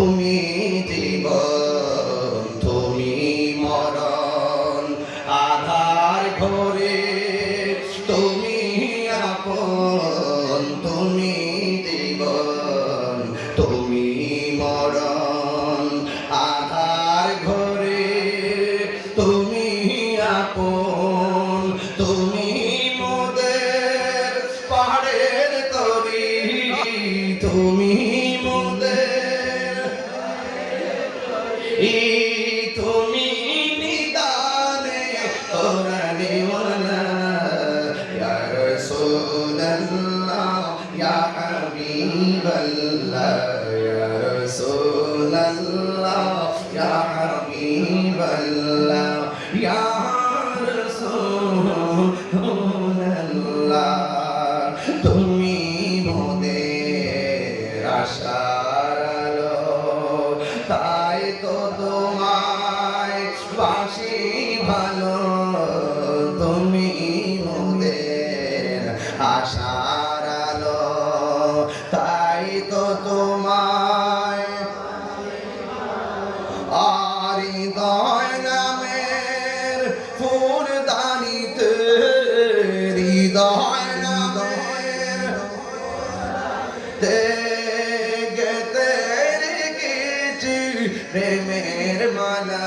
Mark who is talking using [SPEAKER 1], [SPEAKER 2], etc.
[SPEAKER 1] তুমি জীবন, তুমি মরণ, আধার ঘরে তুমি তুমি তুমি মরণ, আধার ঘরে তুমি আপন, তুমি মোদের পাহাড়ের তরি, তুমি তুমি নিদানে তোরা দিওয়ানা ইয়া রাসূলুল্লাহ, ইয়া হাবিবাল্লাহ, ইয়া রাসূলুল্লাহ, ইয়া হাবিবাল্লাহ, ইয়া রাসূলুল্লাহ। তুমি মোদের আলো, তাই তো ভালো, তুমি মোদের আশার আলো, তাই তো তোমায় আর হৃদয় নামের ফুলদানিতে, হৃদয় নামের প্রেমের মালা।